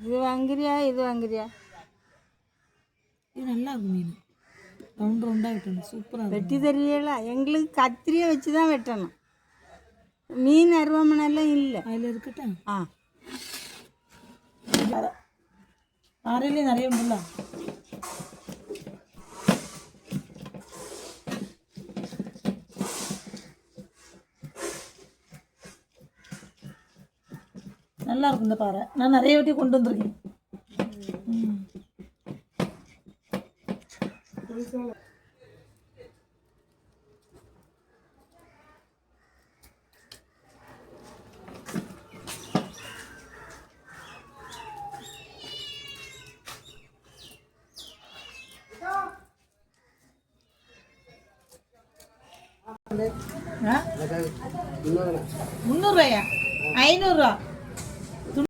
இது வாங்குறியா இது வாங்குறியா? இது நல்லா இருக்கும் மீன் ரவுண்ட் ரவுண்டாக வெட்டணும். சூப்பராக வெட்டி தெரியல. எங்களுக்கு கத்திரியை வச்சு தான் வெட்டணும். மீன் அருவாமனைலாம் இல்லை. அதில் இருக்கட்டும். ஆ. ஆறையிலே நிறைய உண்டுல்ல நல்லா இருக்கும் இந்த பாறை. நான் நிறைய வாட்டி கொண்டு வந்திருக்கேன்? முந்நூறுரூவாயா ஐநூறுரூவா